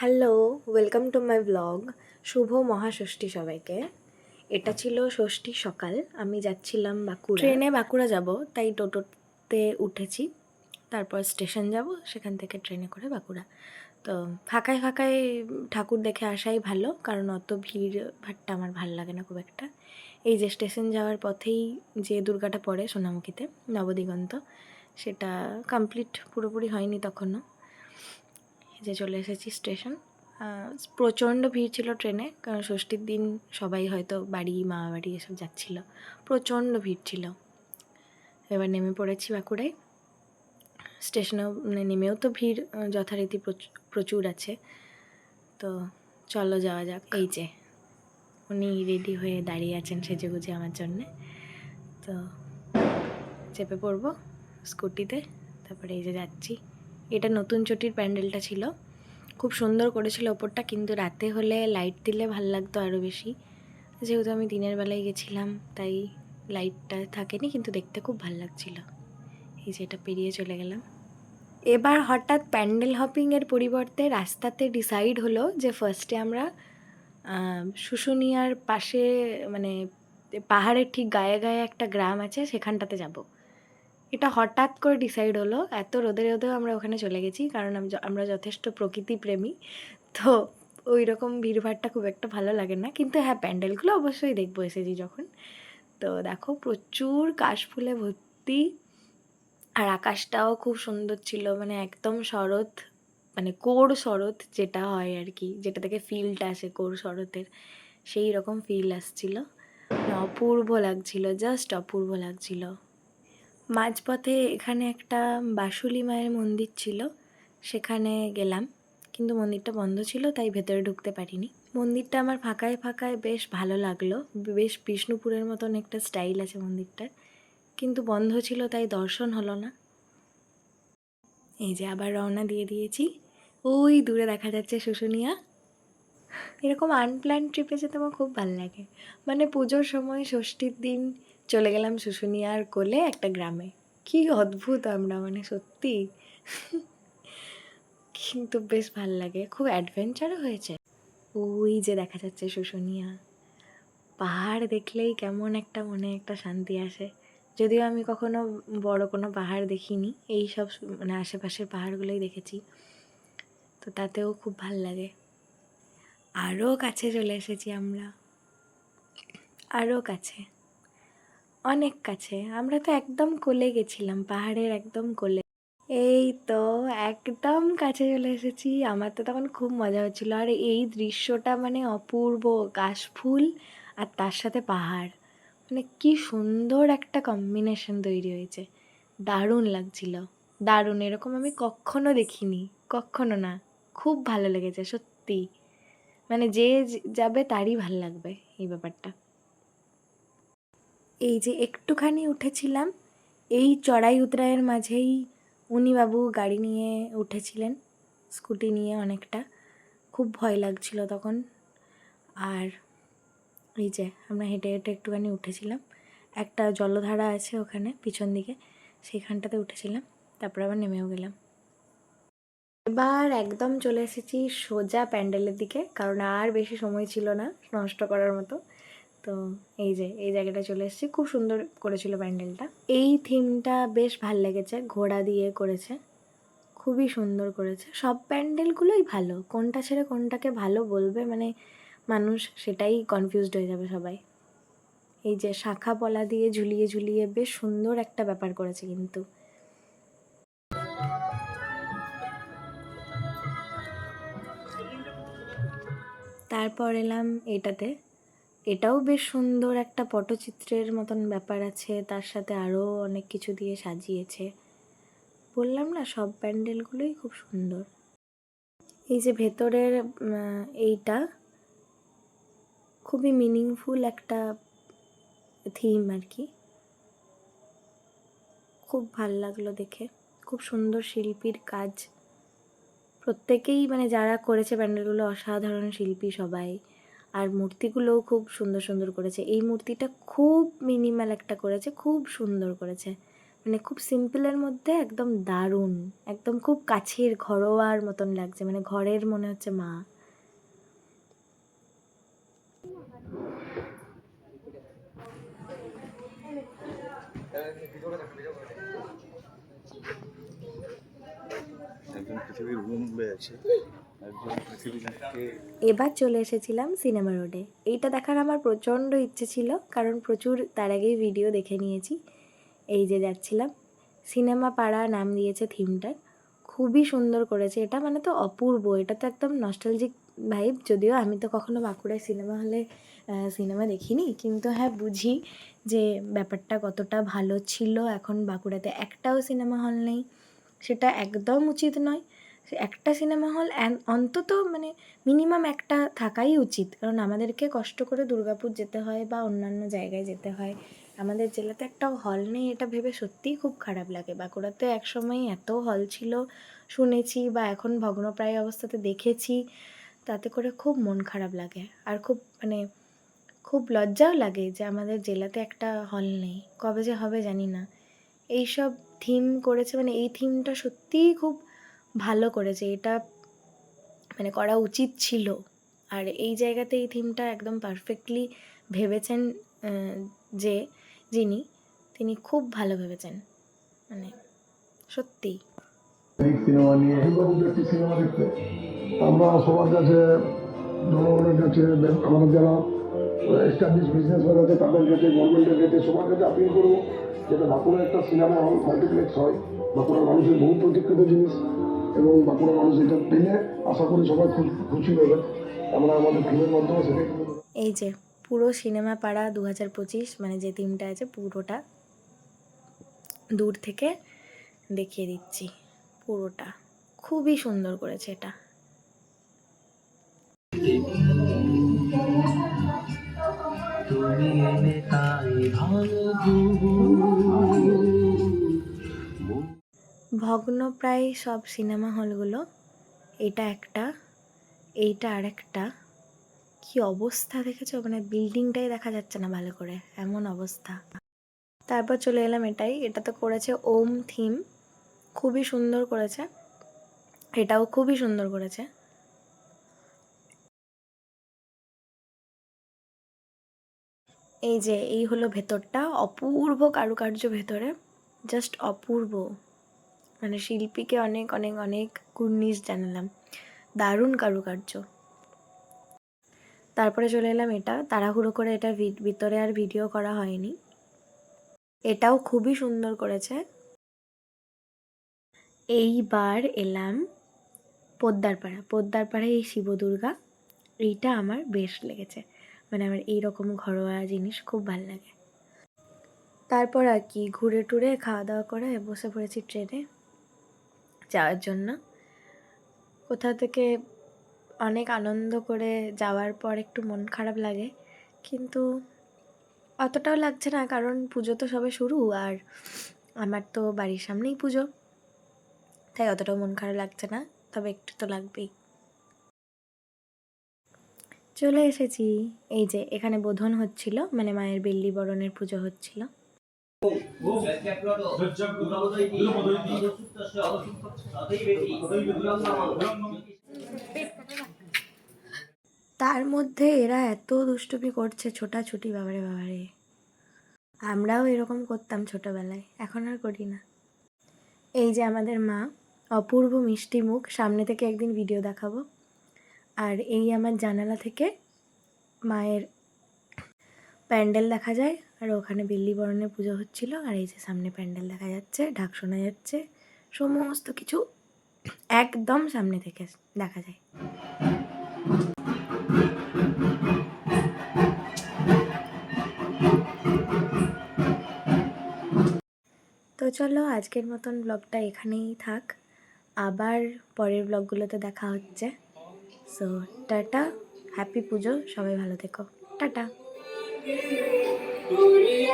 Hello welcome to my blog শুভ মহাষষ্ঠী সবাইকে। এটা ছিল ষষ্ঠী সকাল। আমি যাচ্ছিলাম বাঁকুড়া। ট্রেনে বাঁকুড়া যাব, তাই টোটোতে উঠেছি। তারপর স্টেশন যাব, সেখান থেকে ট্রেনে করে বাঁকুড়া। তো ফাঁকায় ফাঁকায় ঠাকুর দেখে আসাই ভালো, কারণ অত ভিড় ভাট্টা আমার ভালো লাগে না খুব একটা। এই যে স্টেশন যাওয়ার পথেই যে দুর্গাটা পড়ে সোনামুখীতে, নবদিগন্ত, সেটা কমপ্লিট পুরোপুরি হয়নি তখনও। যে চলে এসেছি স্টেশন। প্রচণ্ড ভিড় ছিল ট্রেনে, কারণ ষষ্ঠীর দিন সবাই হয়তো বাড়ি, মা বাড়ি এসব যাচ্ছিল। প্রচণ্ড ভিড় ছিল। এবার নেমে পড়েছি বাঁকুড়ায়। স্টেশনেও মানে নেমেও তো ভিড় যথারীতি প্রচ- প্রচুর আছে। তো চলো যাওয়া যাক। এই যে, উনি রেডি হয়ে দাঁড়িয়ে আছেন সেজে গুজে আমার জন্যে। তো চেপে পড়ব স্কুটিতে, তারপরে এই যে যাচ্ছি। এটা নতুন চটির প্যান্ডেলটা ছিল। খুব সুন্দর করেছিল ওপরটা, কিন্তু রাতে হলে লাইট দিলে ভালো লাগতো আরও বেশি। যেহেতু আমি দিনের বেলায় গেছিলাম, তাই লাইটটা থাকেনি, কিন্তু দেখতে খুব ভালো লাগছিল। এই যে এটা পেরিয়ে চলে গেলাম। এবার হঠাৎ প্যান্ডেল হপিংয়ের পরিবর্তে রাস্তাতে ডিসাইড হলো যে ফার্স্টে আমরা শুশুনিয়ার পাশে মানে পাহাড়ের ঠিক গায়ে গায়ে একটা গ্রাম আছে, সেখানটাতে যাব। এটা হঠাৎ করে ডিসাইড হলো, এত রোদে রোদেও আমরা ওখানে চলে গেছি, কারণ আমরা যথেষ্ট প্রকৃতি প্রেমী। তো ওই রকম ভিড়ভাড়টা খুব একটা ভালো লাগে না। কিন্তু হ্যাঁ প্যান্ডেলগুলো অবশ্যই দেখব এসেছি যখন। তো দেখো, প্রচুর কাশফুলে ভর্তি আর আকাশটাও খুব সুন্দর ছিল মানে একদম শরৎ মানে কোর শরৎ যেটা হয় আর কি, যেটা থেকে ফিলটা আসে কোর শরতের, সেই রকম ফিল আসছিল। অপূর্ব লাগছিল জাস্ট অপূর্ব লাগছিল। মাঝপথে এখানে একটা বাসুলি মায়ের মন্দির ছিল, সেখানে গেলাম। কিন্তু মন্দিরটা বন্ধ ছিল, তাই ভেতরে ঢুকতে পারিনি। মন্দিরটা আমার ফাঁকায় ফাঁকায় বেশ ভালো লাগল। বেশ বিষ্ণুপুরের মতন একটা স্টাইল আছে মন্দিরটার। কিন্তু বন্ধ ছিল, তাই দর্শন হলো না। এই যে আবার রওনা দিয়ে দিয়েছি। ওই দূরে দেখা যাচ্ছে শুশুনিয়া। এরকম আনপ্ল্যান ট্রিপে যেতে আমার খুব ভালো লাগে। মানে পুজোর সময় ষষ্ঠীর দিন চলে গেলাম শুশুনিয়ার কোলে একটা গ্রামে। কি অদ্ভুত আমরা মানে সত্যি। কিন্তু বেশ ভালো লাগে, খুব অ্যাডভেঞ্চারও হয়েছে। ওই যে দেখা যাচ্ছে শুশুনিয়া। পাহাড় দেখলেই কেমন একটা মনে একটা শান্তি আসে। যদিও আমি কখনো বড় কোনো পাহাড় দেখিনি, এই সব মানে আশেপাশের পাহাড়গুলোই দেখেছি। তো তাতেও খুব ভালো লাগে। আরও কাছে চলে এসেছি আমরা। আরও কাছে। অনেক কাছে। আমরা তো একদম কোলে গেছিলাম, পাহাড়ের একদম কোলে। এই তো একদম কাছে চলে এসেছি। আমার তো তখন খুব মজা হচ্ছিল। আর এই দৃশ্যটা মানে অপূর্ব, কাশফুল আর তার সাথে পাহাড়। মানে কি সুন্দর একটা কম্বিনেশন তৈরি হয়েছে। দারুণ লাগছিল। দারুণ, এরকম আমি কখনো দেখিনি। কখনো না। খুব ভালো লেগেছে, সত্যি। মানে যে যাবে তারই ভালো লাগবে এই ব্যাপারটা। এই যে একটুখানি উঠেছিলাম, এই চড়াই উতরাইয়ের মাঝেই উনি বাবু গাড়ি নিয়ে উঠেছিলেন, স্কুটি নিয়ে অনেকটা। খুব ভয় লাগছিল তখন। আর এই যে আমরা হেঁটে হেঁটে একটুখানি উঠেছিলাম, একটা জলধারা আছে ওখানে পিছন দিকে, সেইখানটাতে উঠেছিলাম, তারপর আবার নেমেও গেলাম। এবার একদম চলে এসেছি সোজা প্যান্ডেলের দিকে, কারণ আর বেশি সময় ছিল না নষ্ট করার মতো। তো এই যে, এই জায়গাটা চলে এসেছি। খুব সুন্দর করেছিল প্যান্ডেলটা। এই থিমটা বেশ ভালো লেগেছে, ঘোড়া দিয়ে করেছে। খুবই সুন্দর করেছে। সব প্যান্ডেলগুলোই ভালো। কোনটা ছেড়ে কোনটাকে ভালো বলবে মানে মানুষ সেটাই কনফিউজড হয়ে যাবে সবাই। এই যে শাখা পলা দিয়ে ঝুলিয়ে ঝুলিয়ে বেশ সুন্দর একটা ব্যাপার করেছে কিন্তু। তারপর এলাম এটাতে। এটাও বেশ সুন্দর একটা পটচিত্রের মতন ব্যাপার আছে, তার সাথে আরও অনেক কিছু দিয়ে সাজিয়েছে। বললাম না, সব প্যান্ডেলগুলোই খুব সুন্দর। এই যে ভেতরের এইটা খুবই মিনিংফুল একটা থিম আর কি। খুব ভালো লাগল দেখে। খুব সুন্দর শিল্পীর কাজ। প্রত্যেকেই মানে যারা করেছে প্যান্ডেলগুলো, অসাধারণ শিল্পী সবাই। আর মূর্তিগুলোও খুব সুন্দর সুন্দর করেছে। এই মূর্তিটা খুব মিনিমাল একটা করেছে, খুব সুন্দর করেছে। মানে খুব সিম্পলের মধ্যে একদম দারুণ, একদম খুব কাছের ঘরোয়ার মতন লাগছে মানে ঘরের মনে হচ্ছে মা। একজন পৃথিবীর রুম আছে। এবার চলে এসেছিলাম সিনেমা রোডে। এইটা দেখার আমার প্রচণ্ড ইচ্ছে ছিল, কারণ প্রচুর তার আগেই ভিডিও দেখে নিয়েছি। এই যে যাচ্ছিলাম, সিনেমা পাড়া নাম দিয়েছে থিমটার খুবই সুন্দর করেছে, এটা মানে তো অপূর্ব, এটা তো একদম নস্টালজিক ভাইব যদিও আমি তো কখনো বাঁকুড়ায় সিনেমা হলে সিনেমা দেখিনি, কিন্তু হ্যাঁ বুঝি যে ব্যাপারটা কতটা ভালো ছিল। এখন বাঁকুড়াতে একটাও সিনেমা হল নেই, সেটা একদম উচিত নয়। একটা সিনেমা হল অন্তত মানে মিনিমাম একটা থাকাই উচিত। কারণ আমাদেরকে কষ্ট করে দুর্গাপুর যেতে হয় বা অন্যান্য জায়গায় যেতে হয়। আমাদের জেলাতে একটাও হল নেই, এটা ভেবে সত্যিই খুব খারাপ লাগে। বাঁকুড়াতে একসময় এত হল ছিল, শুনেছি বা এখন ভগ্নপ্রায় অবস্থাতে দেখেছি, তাতে করে খুব মন খারাপ লাগে। আর খুব মানে খুব লজ্জাও লাগে যে আমাদের জেলাতে একটা হল নেই। কবে যে হবে জানি না। এইসব থিম করেছে মানে এই থিমটা সত্যিই খুব ভালো করেছে, এটা মানে করা উচিত ছিল। আর এই জায়গাতে এই থিমটা একদম পারফেক্টলি ভেবেছেন যে, যিনি, তিনি খুব ভালো ভেবেছেন। মানে দেখতে। আমরা সবার কাছে জনগণের কাছে আমাদের যারা এস্টাবলিশ আছে, তাদের কাছে গভর্নমেন্টের কাছে, সবার কাছে আপিল করব যাতে বাঁকুড়া একটা সিনেমা হল মাল্টিপ্লেক্স হয়। বাঁকুড়ার মানুষের বহু প্রতীক্ষিত জিনিস। এবং বাঁকুড়া মানুষ এটা পেলে আশা করি সবাই খুব খুশি হবে। আমরা আমাদের ফিল্মের মাধ্যমে সেটাই তুলে ধরবো। এই যে পুরো সিনেমা পাড়া দু হাজার পঁচিশ মানে যে থিমটা আছে পুরোটা দূর থেকে দেখিয়ে দিচ্ছি পুরোটা। খুবই সুন্দর করেছে এটা। তুমি এলে তাই ভালো ভগ্নপ্রায় সব সিনেমা হলগুলো, এটা একটা, এইটা আরেকটা। কি অবস্থা দেখেছ? মানে বিল্ডিংটাই দেখা যাচ্ছে না ভালো করে, এমন অবস্থা। তারপর চলে এলাম এটাই, এটা তো করেছে ওম থিম, খুবই সুন্দর করেছে, এটাও খুবই সুন্দর করেছে। এই যে, এই হলো ভেতরটা, অপূর্ব কারুকার্য ভেতরে জাস্ট অপূর্ব। মানে শিল্পীকে অনেক অনেক অনেক কুর্নিশ জানালাম। দারুণ কারুকার্য। তারপরে চলে এলাম এটা। তাড়াহুড়ো করে এটা ভিতরে আর ভিডিও করা হয়নি। এটাও খুবই সুন্দর করেছে। এইবার এলাম পোদ্দারপাড়া। পোদ্দারপাড়ায় এই শিব দুর্গা এইটা আমার বেশ লেগেছে। মানে আমার এইরকম ঘরোয়া জিনিস খুব ভালো লাগে। তারপর আর কি, ঘুরে টুরে খাওয়া দাওয়া করে বসে পড়েছি ট্রেনে। যাওয়ার জন্য। কোথা থেকে অনেক আনন্দ করে যাওয়ার পর একটু মন খারাপ লাগে। কিন্তু অতটাও লাগছে না, কারণ পুজো তো সবে শুরু আর আমার তো বাড়ির সামনেই পুজো। তাই অতটাও মন খারাপ লাগছে না, তবে একটু তো লাগবেই। চলে এসেছি। এই যে এখানে বোধন হচ্ছিল মানে মায়ের বেল্লি বরণের পুজো হচ্ছিল। তার মধ্যে এরা এত দুষ্টুমি করছে ছোটাছুটি, বাবারে বাবারে। আমরাও এরকম করতাম ছোটবেলায়, এখন আর করি না। এই যে আমাদের মা, অপূর্ব মিষ্টি মুখ, সামনে থেকে একদিন ভিডিও দেখাবো। আর এই আমার জানালা থেকে মায়ের প্যান্ডেল দেখা যায় আর ওখানে বিল্লি বরণের পুজো হচ্ছিল, আর এই যে সামনে প্যান্ডেল দেখা যাচ্ছে, ঢাক শোনা যাচ্ছে, সমস্ত কিছু একদম সামনে থেকে দেখা যায়। তো চলো, আজকের মতন ব্লগটা এখানেই থাক। আবার পরের ব্লগগুলোতে দেখা হচ্ছে। সো টাটা হ্যাপি পুজো, সবাই ভালো থেকো। টাটা। You.